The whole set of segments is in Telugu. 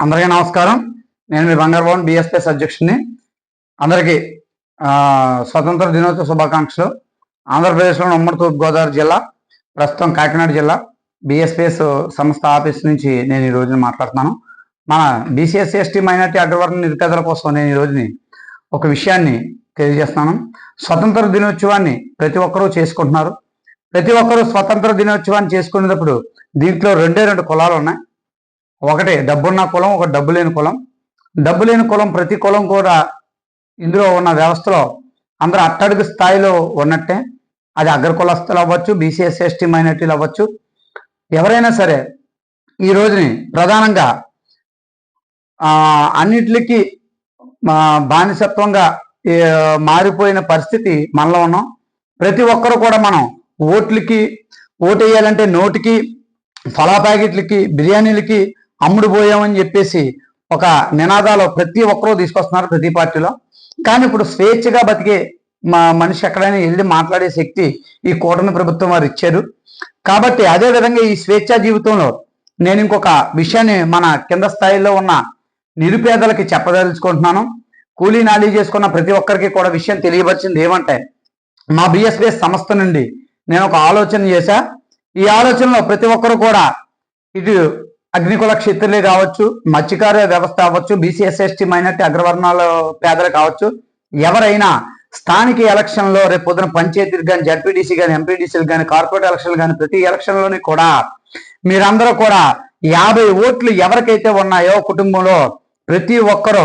అందరికీ నమస్కారం. నేను మీ బంగారు బిఎస్పీ అధ్యక్షుడిని. అందరికీ ఆ, స్వతంత్ర దినోత్సవ శుభాకాంక్షలు. ఆంధ్రప్రదేశ్లోని ఉమ్మడి తూర్పుగోదావరి జిల్లా ప్రస్తుతం కాకినాడ జిల్లా బిఎస్పీఎస్ సంస్థ ఆఫీస్ నుంచి నేను ఈ రోజున మాట్లాడుతున్నాను. మన బీసీఎస్ ఎస్టీ మైనార్టీ అగ్రవర్ణ నిరుపేదల కోసం నేను ఈ రోజుని ఒక విషయాన్ని తెలియజేస్తున్నాను. స్వతంత్ర దినోత్సవాన్ని ప్రతి ఒక్కరూ చేసుకుంటున్నారు. ప్రతి ఒక్కరూ స్వతంత్ర దినోత్సవాన్ని చేసుకునేటప్పుడు దీంట్లో రెండే రెండు కులాలు ఉన్నాయి. ఒకటి డబ్బున్న కులం ఒక డబ్బు లేని కులం. డబ్బు లేని కులం ప్రతి కులం కూడా ఇందులో ఉన్న వ్యవస్థలో అందరూ అట్టడుగు స్థాయిలో ఉన్నట్టే. అది అగ్ర కులస్తులు అవ్వచ్చు బీసీఎస్ ఎస్టీ మైనార్టీలు అవ్వచ్చు. ఎవరైనా సరే ఈ రోజుని ప్రధానంగా అన్నిటికీ బానిసత్వంగా మారిపోయిన పరిస్థితి మనలో ఉన్నాం. ప్రతి ఒక్కరు కూడా మనం ఓట్లకి ఓటు వేయాలంటే నోటికి ఫలా ప్యాకెట్లకి బిర్యానీలకి అమ్ముడు పోయామని చెప్పేసి ఒక నినాదాలు ప్రతి ఒక్కరూ తీసుకొస్తున్నారు ప్రతి పార్టీలో. కానీ ఇప్పుడు స్వేచ్ఛగా బతికే మా మనిషి ఎక్కడైనా వెళ్ళి మాట్లాడే శక్తి ఈ కూటమి ప్రభుత్వం వారు ఇచ్చారు. కాబట్టి అదే విధంగా ఈ స్వేచ్ఛా జీవితంలో నేను ఇంకొక విషయాన్ని మన కింద స్థాయిలో ఉన్న నిరుపేదలకి చెప్పదలుచుకుంటున్నాను. కూలీ నాలీ చేసుకున్న ప్రతి ఒక్కరికి కూడా విషయం తెలియపరిచింది ఏమంటే మా బిఎస్పిఎస్ సంస్థ నుండి నేను ఒక ఆలోచన చేశా. ఈ ఆలోచనలో ప్రతి ఒక్కరు కూడా ఇటు అగ్నికుల క్షేత్రులే కావచ్చు మత్స్యకార వ్యవస్థ అవ్వచ్చు బీసీఎస్ ఎస్టీ మైనార్టీ అగ్రవర్ణాల పేదలు కావచ్చు ఎవరైనా స్థానిక ఎలక్షన్లో రేపు పొద్దున పంచాయతీలు కానీ జడ్పీటీసీ కానీ ఎంపీటీసీలు కానీ కార్పొరేట్ ఎలక్షన్లు కానీ ప్రతి ఎలక్షన్లోని కూడా మీరందరూ కూడా యాభై ఓట్లు ఎవరికైతే ఉన్నాయో కుటుంబంలో ప్రతి ఒక్కరూ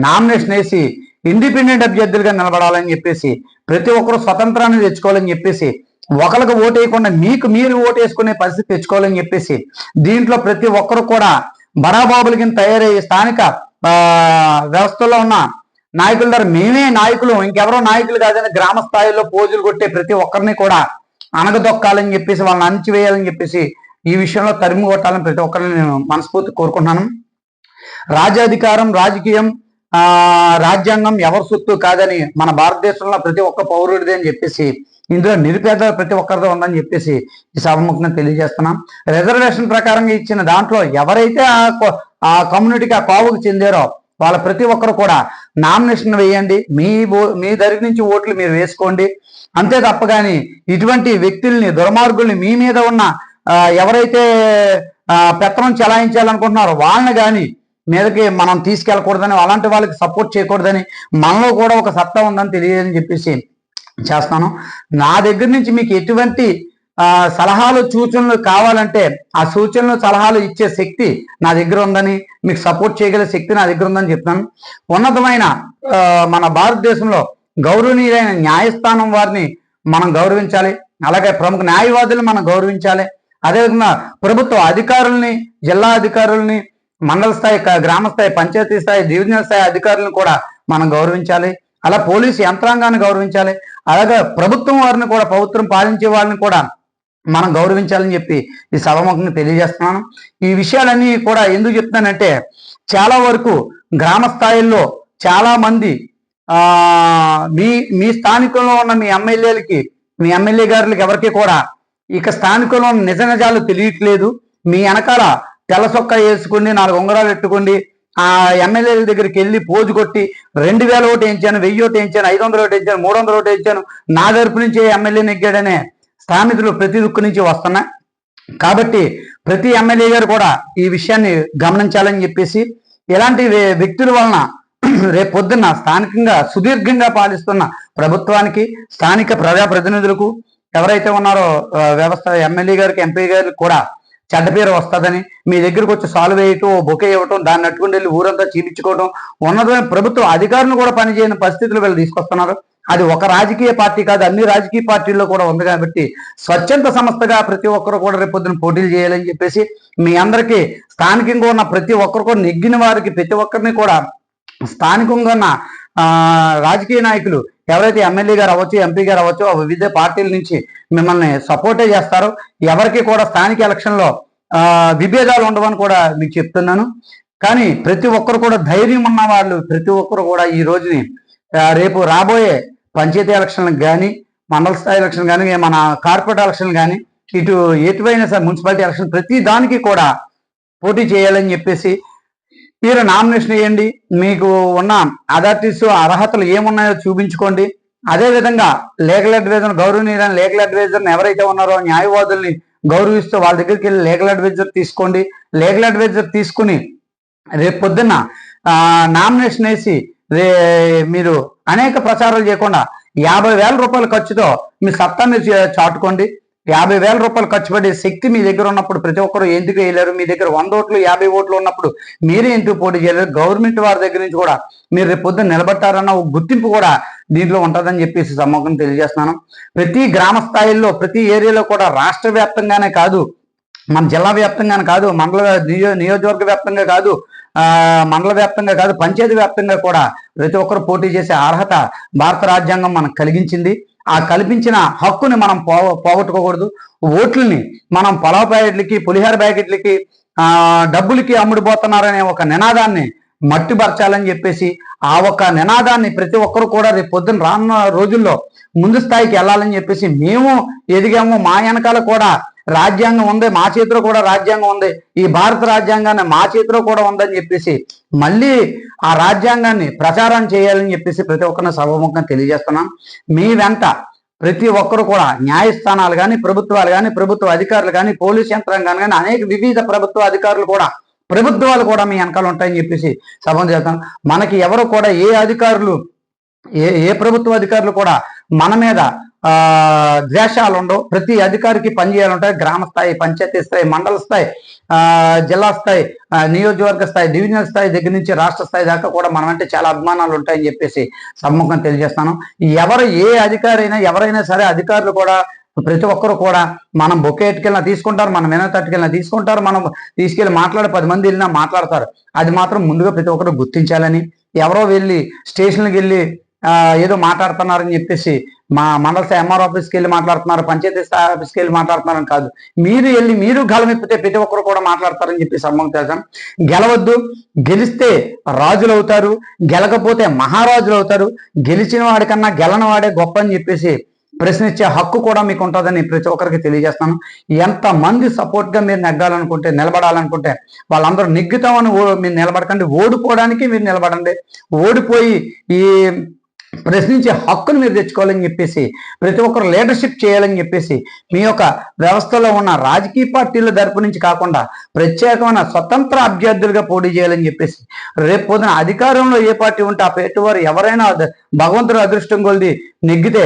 నామినేషన్ వేసి ఇండిపెండెంట్ అభ్యర్థులుగా నిలబడాలని చెప్పేసి ప్రతి ఒక్కరు స్వతంత్రాన్ని తెచ్చుకోవాలని చెప్పేసి ఒకరికి ఓటు వేయకుండా మీకు మీరు ఓటు వేసుకునే పరిస్థితి తెచ్చుకోవాలని చెప్పేసి దీంట్లో ప్రతి ఒక్కరు కూడా బడాబాబుల కింద తయారయ్యే స్థానిక వ్యవస్థలో ఉన్న నాయకుల ద్వారా మేమే నాయకులు ఇంకెవరో నాయకులు కాదని గ్రామ స్థాయిలో పోజులు కొట్టే ప్రతి ఒక్కరిని కూడా అనగదొక్కాలని చెప్పేసి వాళ్ళని అణిచివేయాలని చెప్పేసి ఈ విషయంలో తరిమి కొట్టాలని ప్రతి ఒక్కరిని నేను మనస్ఫూర్తి కోరుకుంటున్నాను. రాజ్యాధికారం రాజకీయం ఆ రాజ్యాంగం ఎవరి సొత్తు కాదని మన భారతదేశంలో ప్రతి ఒక్క పౌరుడిదే అని చెప్పేసి ఇందులో నిరుపేద ప్రతి ఒక్కరిదో ఉందని చెప్పేసి ఈ సభముఖంగా తెలియజేస్తున్నాం. రిజర్వేషన్ ప్రకారంగా ఇచ్చిన దాంట్లో ఎవరైతే ఆ ఆ కమ్యూనిటీకి ఆ కావుకు చెందారో వాళ్ళ ప్రతి ఒక్కరు కూడా నామినేషన్ వేయండి. మీ మీ దగ్గర నుంచి ఓట్లు మీరు వేసుకోండి. అంతే తప్ప కానీ ఇటువంటి వ్యక్తుల్ని దుర్మార్గుల్ని మీ మీద ఉన్న ఎవరైతే పెత్తనం చెలాయించాలనుకుంటున్నారో వాళ్ళని కానీ మీదకి మనం తీసుకెళ్ళకూడదని అలాంటి వాళ్ళకి సపోర్ట్ చేయకూడదని మనలో కూడా ఒక సత్తా ఉందని తెలియదని చెప్పేసి చేస్తాను. నా దగ్గర నుంచి మీకు ఎటువంటి సలహాలు సూచనలు కావాలంటే ఆ సూచనలు సలహాలు ఇచ్చే శక్తి నా దగ్గర ఉందని మీకు సపోర్ట్ చేయగల శక్తి నా దగ్గర ఉందని చెప్తాను. ఉన్నతమైన మన భారతదేశంలో గౌరవనీయులైన న్యాయస్థానం వారిని మనం గౌరవించాలి. అలాగే ప్రముఖ న్యాయవాదులు మనం గౌరవించాలి. అదేవిధంగా ప్రభుత్వ అధికారుల్ని జిల్లా అధికారుల్ని మండల స్థాయి గ్రామ స్థాయి పంచాయతీ స్థాయి డివిజనల్ స్థాయి అధికారులను కూడా మనం గౌరవించాలి. అలా పోలీసు యంత్రాంగాన్ని గౌరవించాలి. అలాగే ప్రభుత్వం వారిని కూడా ప్రభుత్వం పాలించే వాళ్ళని కూడా మనం గౌరవించాలని చెప్పి ఈ సభముఖంగా తెలియజేస్తున్నాను. ఈ విషయాలన్నీ కూడా ఎందుకు చెప్తున్నానంటే చాలా వరకు గ్రామ స్థాయిల్లో చాలా మంది మీ మీ స్థానికంలో ఉన్న మీ ఎమ్మెల్యేలకి మీ ఎమ్మెల్యే గారులకి ఎవరికి కూడా ఇక స్థానికంలో ఉన్న నిజ నిజాలు తెలియట్లేదు. మీ వెనకాల తెల్ల సొక్క వేసుకుని నాలుగు ఉంగరాలు పెట్టుకుని ఆ ఎమ్మెల్యేల దగ్గరికి వెళ్ళి పోజు కొట్టి రెండు వేల ఓటు వేయించాను వెయ్యి ఓటు వేయించాను ఐదు వందల ఓటు వేయించాను మూడు వందల ఓటు వేయించాను నా తరపు నుంచి ఎమ్మెల్యే నెగ్గాడనే స్థానికులు ప్రతి దుక్కు నుంచి వస్తున్నాయి కాబట్టి ప్రతి ఎమ్మెల్యే గారు కూడా ఈ విషయాన్ని గమనించాలని చెప్పేసి ఇలాంటి వ్యక్తుల వలన రేపు పొద్దున్న స్థానికంగా సుదీర్ఘంగా పాలిస్తున్న ప్రభుత్వానికి స్థానిక ప్రజాప్రతినిధులకు ఎవరైతే ఉన్నారో వ్యవస్థ ఎమ్మెల్యే గారికి ఎంపీ గారికి కూడా చెడ్డ పేరు వస్తుందని మీ దగ్గరకు వచ్చి సాల్వ్ వేయటం ఓ బొకే ఇవ్వటం దాన్ని నట్టుకుని వెళ్ళి ఊరంతా చీపించుకోవడం ఉన్నతమైన ప్రభుత్వ అధికారులు కూడా పనిచేయని పరిస్థితులు వీళ్ళు తీసుకొస్తున్నారు. అది ఒక రాజకీయ పార్టీ కాదు అన్ని రాజకీయ పార్టీల్లో కూడా ఉంది కాబట్టి స్వచ్ఛంద సంస్థగా ప్రతి ఒక్కరు కూడా రేపొద్దున పోటీలు చేయాలని చెప్పేసి మీ అందరికీ స్థానికంగా ఉన్న ప్రతి ఒక్కరు కూడా నెగ్గిన వారికి ప్రతి ఒక్కరిని కూడా స్థానికంగా ఉన్న రాజకీయ నాయకులు ఎవరైతే ఎమ్మెల్యే గారు అవ్వచ్చు ఎంపీ గారు అవ్వచ్చు వివిధ పార్టీల నుంచి మిమ్మల్ని సపోర్టే చేస్తారో ఎవరికి కూడా స్థానిక ఎలక్షన్లో విభేదాలు ఉండవని కూడా మీకు చెప్తున్నాను. కానీ ప్రతి ఒక్కరు కూడా ధైర్యం ఉన్న వాళ్ళు ప్రతి ఒక్కరు కూడా ఈ రోజుని రేపు రాబోయే పంచాయతీ ఎలక్షన్లకు కానీ మండల స్థాయి ఎలక్షన్ కానీ మన కార్పొరేట్ ఎలక్షన్ కానీ ఇటు ఎటువైనా సరే మున్సిపాలిటీ ఎలక్షన్ ప్రతి దానికి కూడా పోటీ చేయాలని చెప్పేసి మీరు నామినేషన్ వేయండి. మీకు ఉన్న అథారిటీస్ అర్హతలు ఏమున్నాయో చూపించుకోండి. అదే విధంగా లీగల్ అడ్వైజర్ గౌరవనీయులైన లీగల్ అడ్వైజర్ని ఎవరైతే ఉన్నారో న్యాయవాదుల్ని గౌరవిస్తూ వాళ్ళ దగ్గరికి వెళ్ళి లీగల్ అడ్వైజర్ తీసుకోండి. లీగల్ అడ్వైజర్ తీసుకుని రేపు పొద్దున్న నామినేషన్ వేసి రే మీరు అనేక ప్రచారాలు చేయకుండా యాభై వేల రూపాయల ఖర్చుతో మీ సత్తా మీరు చాటుకోండి. యాభై వేల రూపాయలు ఖర్చు పడే శక్తి మీ దగ్గర ఉన్నప్పుడు ప్రతి ఒక్కరు ఎందుకు వేయలేరు? మీ దగ్గర వంద ఓట్లు యాభై ఓట్లు ఉన్నప్పుడు మీరే ఎందుకు పోటీ చేయలేరు? గవర్నమెంట్ వారి దగ్గర నుంచి కూడా మీరు రేపు పొద్దున్న నిలబట్టారన్న ఒక గుర్తింపు కూడా దీంట్లో ఉంటుందని చెప్పేసి సమ్మకం తెలియజేస్తున్నాను. ప్రతి గ్రామ స్థాయిలో ప్రతి ఏరియాలో కూడా రాష్ట్ర వ్యాప్తంగానే కాదు మన జిల్లా వ్యాప్తంగానే కాదు మండల నియో నియోజకవర్గ వ్యాప్తంగా కాదు మండల వ్యాప్తంగా కాదు పంచాయతీ వ్యాప్తంగా కూడా ప్రతి ఒక్కరు పోటీ చేసే అర్హత భారత రాజ్యాంగం మనకు కలిగించింది. ఆ కల్పించిన హక్కుని మనం పోగొట్టుకోకూడదు. ఓట్లని మనం పొలవ ప్యాకెట్లకి పులిహార ప్యాకెట్లకి డబ్బులకి అమ్ముడుపోతున్నారనే ఒక నినాదాన్ని మట్టిపరచాలని చెప్పేసి ఆ ఒక్క నినాదాన్ని ప్రతి ఒక్కరు కూడా రేపు పొద్దున్న రానున్న రోజుల్లో ముందు స్థాయికి వెళ్ళాలని చెప్పేసి మేము ఎదిగాము. మా వెనకాల కూడా రాజ్యాంగం ఉంది మా చేతిలో కూడా రాజ్యాంగం ఉంది. ఈ భారత రాజ్యాంగాన్ని మా చేతిలో కూడా ఉందని చెప్పేసి మళ్ళీ ఆ రాజ్యాంగాన్ని ప్రచారం చేయాలని చెప్పేసి ప్రతి ఒక్కరిని సర్వముఖంగా తెలియజేస్తున్నాం. మీ వెంట ప్రతి ఒక్కరు కూడా న్యాయస్థానాలు కానీ ప్రభుత్వాలు కానీ ప్రభుత్వ అధికారులు కానీ పోలీస్ యంత్రాంగాలు కానీ అనేక వివిధ ప్రభుత్వ అధికారులు కూడా ప్రభుత్వాలు కూడా మీ వెనకాల ఉంటాయని చెప్పేసి సభం చేస్తాం. మనకి ఎవరు కూడా ఏ అధికారులు ఏ ఏ ప్రభుత్వ అధికారులు కూడా మన మీద ఆ ద్వేషాలు ఉండవు ప్రతి అధికారికి పనిచేయాలంటాయి. గ్రామ స్థాయి పంచాయతీ స్థాయి మండల స్థాయి ఆ జిల్లా స్థాయి ఆ, నియోజకవర్గ స్థాయి డివిజనల్ స్థాయి దగ్గర నుంచి రాష్ట్ర స్థాయి దాకా కూడా మనమంటే చాలా అభిమానాలు ఉంటాయని చెప్పేసి సమ్ముఖం తెలియజేస్తాను. ఎవరు ఏ అధికారైనా ఎవరైనా సరే అధికారులు కూడా ప్రతి ఒక్కరు కూడా మనం బొకే ఎట్టుకెళ్ళినా తీసుకుంటారు మనం వినతట్టుకెళ్ళినా తీసుకుంటారు మనం తీసుకెళ్ళి మాట్లాడే పది మంది వెళ్ళినా మాట్లాడతారు. అది మాత్రం ముందుగా ప్రతి ఒక్కరు గుర్తించాలని ఎవరో వెళ్ళి స్టేషన్కి వెళ్ళి ఏదో మాట్లాడుతున్నారని చెప్పేసి మా మండల ఎంఆర్ ఆఫీస్కి వెళ్ళి మాట్లాడుతున్నారు పంచాయతీ స్థాయి ఆఫీస్కి వెళ్ళి మాట్లాడుతున్నారని కాదు. మీరు వెళ్ళి మీరు గలమెప్పితే ప్రతి ఒక్కరు కూడా మాట్లాడతారని చెప్పి సమ్మం తెలుసాం గెలవద్దు గెలిస్తే రాజులు అవుతారు గెలకపోతే మహారాజులు అవుతారు గెలిచిన వాడికన్నా గెలని వాడే గొప్ప అని చెప్పేసి ప్రశ్నించే హక్కు కూడా మీకు ఉంటుందని ప్రతి ఒక్కరికి తెలియజేస్తాను ఎంత మంది సపోర్ట్గా మీరు నెగ్గాలనుకుంటే నిలబడాలనుకుంటే వాళ్ళందరూ నెగ్గుతామని ఓ- మీరు నిలబడకండి. ఓడిపోవడానికి మీరు నిలబడండి. ఓడిపోయి ఈ ప్రశ్నించే హక్కును మీరు తెచ్చుకోవాలని చెప్పేసి ప్రతి ఒక్కరు లీడర్షిప్ చేయాలని చెప్పేసి మీ యొక్క వ్యవస్థలో ఉన్న రాజకీయ పార్టీల తరపు నుంచి కాకుండా ప్రత్యేకమైన స్వతంత్ర అభ్యర్థులుగా పోటీ చేయాలని చెప్పేసి రేపు పొద్దున అధికారంలో ఏ పార్టీ ఉంటే ఆ పార్టీ వారు ఎవరైనా భగవంతుడు అదృష్టం కొలిది నెగ్గితే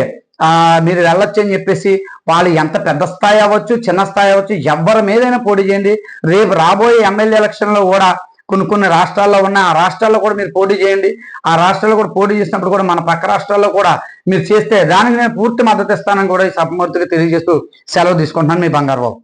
మీరు వెళ్ళొచ్చు అని చెప్పేసి వాళ్ళు ఎంత పెద్ద స్థాయి అవ్వచ్చు చిన్న స్థాయి అవ్వచ్చు ఎవరి మీదైనా పోటీ చేయండి. రేపు రాబోయే ఎమ్మెల్యే ఎలక్షన్లో కూడా కొన్ని కొన్ని రాష్ట్రాల్లో ఉన్న ఆ రాష్ట్రాల్లో కూడా మీరు పోటీ చేయండి. ఆ రాష్ట్రాల్లో కూడా పోటీ చేసినప్పుడు కూడా మన పక్క రాష్ట్రాల్లో కూడా మీరు చేస్తే దానికి నేను పూర్తి మద్దతు ఇస్తానని కూడా ఈ సభమూర్తిగా తెలియజేస్తూ సెలవు తీసుకుంటున్నాను మీ బంగారు బాబు.